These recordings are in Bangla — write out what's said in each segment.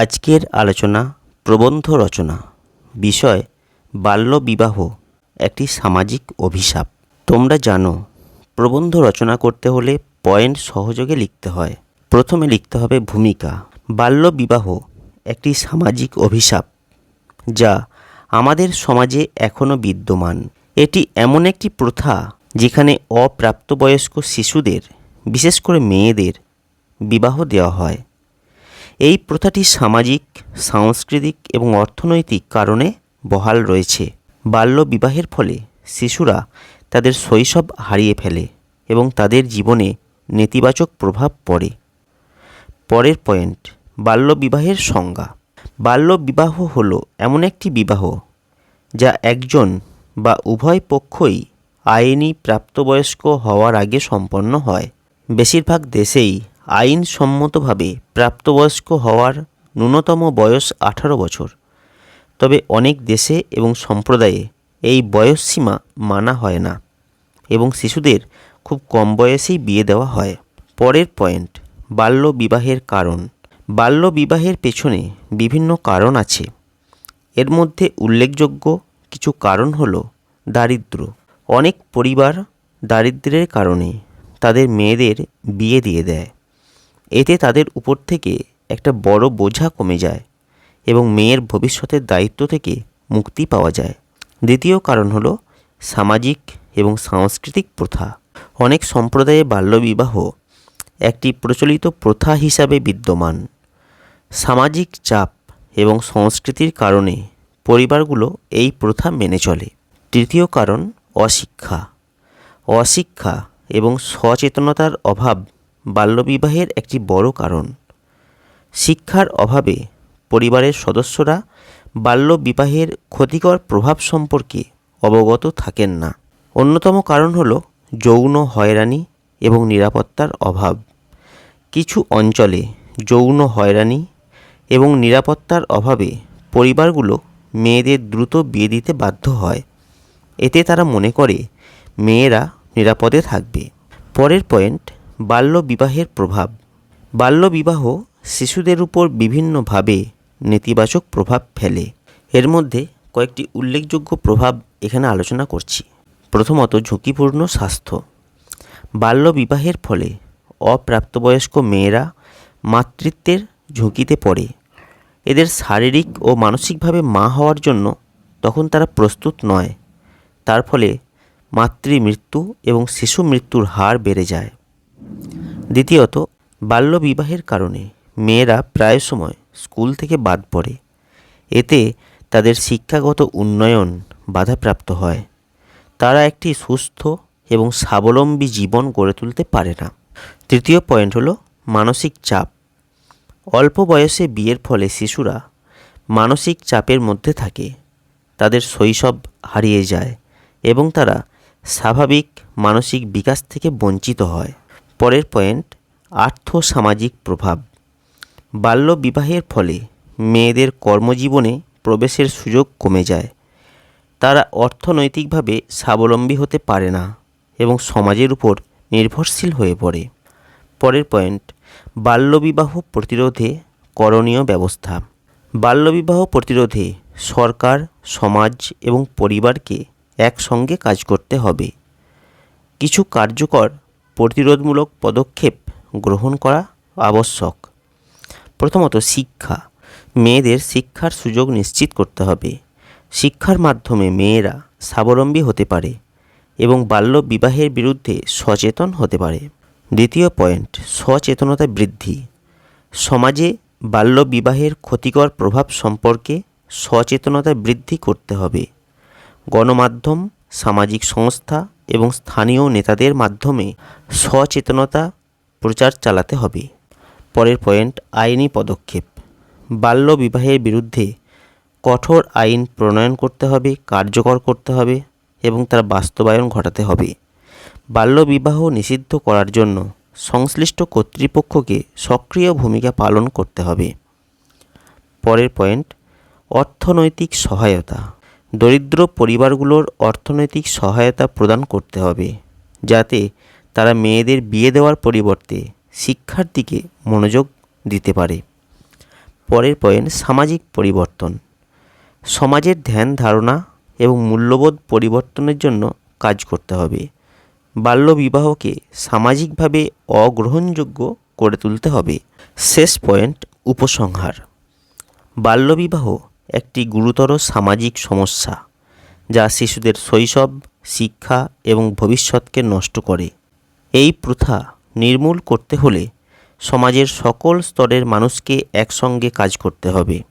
আজকের আলোচনা, প্রবন্ধ রচনা। বিষয়, বাল্যবিবাহ, একটি সামাজিক অভিশাপ। তোমরা জানো, প্রবন্ধ রচনা করতে হলে পয়েন্ট সহযোগে লিখতে হয়। প্রথমে লিখতে হবে ভূমিকা। বাল্যবিবাহ একটি সামাজিক অভিশাপ, যা আমাদের সমাজে এখনও বিদ্যমান। এটি এমন একটি প্রথা যেখানে অপ্রাপ্তবয়স্ক শিশুদের, বিশেষ করে মেয়েদের, বিবাহ দেওয়া হয়। এই প্রথাটি সামাজিক, সাংস্কৃতিক এবং অর্থনৈতিক কারণে বহাল রয়েছে। বাল্য বিবাহের ফলে শিশুরা তাদের শৈশব হারিয়ে ফেলে এবং তাদের জীবনে নেতিবাচক প্রভাব পড়ে। পরের পয়েন্ট, বাল্য বিবাহের সংজ্ঞা। বাল্য বিবাহ হল এমন একটি বিবাহ যা একজন বা উভয় পক্ষই আইনি প্রাপ্তবয়স্ক হওয়ার আগে সম্পন্ন হয়। বেশিরভাগ দেশেই আইনসম্মতভাবে প্রাপ্তবয়স্ক হওয়ার ন্যূনতম বয়স আঠারো বছর। তবে অনেক দেশে এবং সম্প্রদায়ে এই বয়সসীমা মানা হয় না এবং শিশুদের খুব কম বয়সেই বিয়ে দেওয়া হয়। পরের পয়েন্ট, বাল্য বিবাহের কারণ। বাল্য বিবাহের পেছনে বিভিন্ন কারণ আছে। এর মধ্যে উল্লেখযোগ্য কিছু কারণ হল দারিদ্র অনেক পরিবার দারিদ্র্যের কারণে তাদের মেয়েদের বিয়ে দিয়ে দেয়। এতে তাদের উপর থেকে একটা বড় বোঝা কমে যায় এবং মেয়ের ভবিষ্যতের দায়িত্ব থেকে মুক্তি পাওয়া যায়। দ্বিতীয় কারণ হলো সামাজিক এবং সাংস্কৃতিক প্রথা। অনেক সম্প্রদায়ে বাল্যবিবাহ একটি প্রচলিত প্রথা হিসাবে বিদ্যমান। সামাজিক চাপ এবং সংস্কৃতির কারণে পরিবারগুলো এই প্রথা মেনে চলে। তৃতীয় কারণ অশিক্ষা। অশিক্ষা এবং সচেতনতার অভাব বাল্যবিবাহের একটি বড় কারণ। শিক্ষার অভাবে পরিবারের সদস্যরা বাল্যবিবাহের ক্ষতিকর প্রভাব সম্পর্কে অবগত থাকেন না। অন্যতম কারণ হল যৌন হয়রানি এবং নিরাপত্তার অভাব। কিছু অঞ্চলে যৌন হয়রানি এবং নিরাপত্তার অভাবে পরিবারগুলো মেয়েদের দ্রুত বিয়ে দিতে বাধ্য হয়। এতে তারা মনে করে, মেয়েরা নিরাপদে থাকবে। পরের পয়েন্ট বাল্য বিবাহের প্রভাব। বাল্যবিবাহ শিশুদের উপর বিভিন্নভাবে নেতিবাচক প্রভাব ফেলে। এর মধ্যে কয়েকটি উল্লেখযোগ্য প্রভাব এখানে আলোচনা করছি। প্রথমত, ঝুঁকিপূর্ণ স্বাস্থ্য। বাল্যবিবাহের ফলে অপ্রাপ্তবয়স্ক মেয়েরা মাতৃত্বের ঝুঁকিতে পড়ে। এদের শারীরিক ও মানসিকভাবে মা হওয়ার জন্য তখন তারা প্রস্তুত নয়। তার ফলে মাতৃমৃত্যু এবং শিশু মৃত্যুর হার বেড়ে যায়। দ্বিতীয়ত, বাল্যবিবাহের কারণে মেয়েরা প্রায় সময় স্কুল থেকে বাদ পড়ে। এতে তাদের শিক্ষাগত উন্নয়ন বাধাপ্রাপ্ত হয়। তারা একটি সুস্থ এবং স্বাবলম্বী জীবন গড়ে তুলতে পারে না। তৃতীয় পয়েন্ট হলো মানসিক চাপ। অল্প বয়সে বিয়ের ফলে শিশুরা মানসিক চাপের মধ্যে থাকে। তাদের শৈশব হারিয়ে যায় এবং তারা স্বাভাবিক মানসিক বিকাশ থেকে বঞ্চিত হয়। পরের পয়েন্ট আর্থ সামাজিক প্রভাব। বাল্য বিবাহের ফলে মেয়েদের কর্মজীবনে প্রবেশের সুযোগ কমে যায়। তারা অর্থনৈতিকভাবে স্বাবলম্বী হতে পারে না এবং সমাজের উপর নির্ভরশীল হয়ে পড়ে। পরের পয়েন্ট বাল্যবিবাহ প্রতিরোধে করণীয় ব্যবস্থা। বাল্যবিবাহ প্রতিরোধে সরকার, সমাজ এবং পরিবারকে একসঙ্গে কাজ করতে হবে। কিছু কার্যকর প্রতিরোধমূলক পদক্ষেপ গ্রহণ করা আবশ্যক। প্রথমত শিক্ষা। মেয়েদের শিক্ষার সুযোগ নিশ্চিত করতে হবে। শিক্ষার মাধ্যমে মেয়েরা স্বাবলম্বী হতে পারে এবং বাল্য বিবাহের বিরুদ্ধে সচেতন হতে পারে। দ্বিতীয় পয়েন্ট, সচেতনতা বৃদ্ধি। সমাজে বাল্য বিবাহের ক্ষতিকর প্রভাব সম্পর্কে সচেতনতা বৃদ্ধি করতে হবে। গণমাধ্যম, সামাজিক সংস্থা এবং স্থানীয় নেতাদের মাধ্যমে সচেতনতা প্রচার চালাতে হবে। পরের পয়েন্ট, আইনি পদক্ষেপ। বাল্য বিবাহের বিরুদ্ধে কঠোর আইন প্রণয়ন করতে হবে, কার্যকর করতে হবে এবং তার বাস্তবায়ন ঘটাতে হবে। বাল্যবিবাহ নিষিদ্ধ করার জন্য সংশ্লিষ্ট কর্তৃপক্ষকে সক্রিয় ভূমিকা পালন করতে হবে। পরের পয়েন্ট, অর্থনৈতিক সহায়তা। দরিদ্র পরিবারগুলোর অর্থনৈতিক সহায়তা প্রদান করতে হবে, যাতে তারা মেয়েদের বিয়ে দেওয়ার পরিবর্তে শিক্ষার দিকে মনোযোগ দিতে পারে। পরের পয়েন্ট, সামাজিক পরিবর্তন। সমাজের ধ্যান ধারণা এবং মূল্যবোধ পরিবর্তনের জন্য কাজ করতে হবে। বাল্যবিবাহকে সামাজিকভাবে অগ্রহণযোগ্য করে তুলতে হবে। শেষ পয়েন্ট, উপসংহার। বাল্যবিবাহ একটি গুরুতর সামাজিক সমস্যা, যা শিশুদের শৈশব, শিক্ষা এবং ভবিষ্যৎকে নষ্ট করে। এই প্রথা নির্মূল করতে হলে সমাজের সকল স্তরের মানুষকে একসঙ্গে কাজ করতে হবে।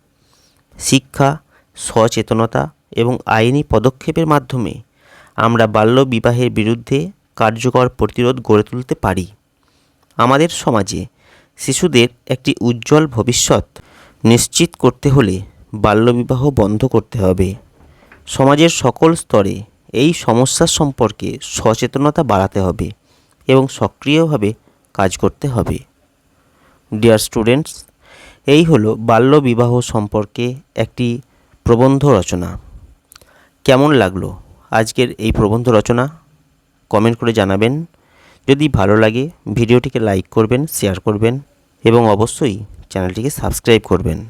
শিক্ষা, সচেতনতা এবং আইনি পদক্ষেপের মাধ্যমে আমরা বাল্যবিবাহের বিরুদ্ধে কার্যকর প্রতিরোধ গড়ে তুলতে পারি। আমাদের সমাজে শিশুদের একটি উজ্জ্বল ভবিষ্যৎ নিশ্চিত করতে হলে বাল্যবিবাহ বন্ধ করতে হবে। সমাজের সকল স্তরে এই সমস্যা সম্পর্কে সচেতনতা বাড়াতে হবে এবং সক্রিয়ভাবে কাজ করতে হবে। ডিয়ার স্টুডেন্টস এই হলো বাল্যবিবাহ সম্পর্কে একটি প্রবন্ধ রচনা। কেমন লাগল আজকের এই প্রবন্ধ রচনা? কমেন্ট করে জানাবেন। যদি ভালো লাগে, ভিডিওটিকে লাইক করবেন, শেয়ার করবেন এবং অবশ্যই চ্যানেলটিকে সাবস্ক্রাইব করবেন।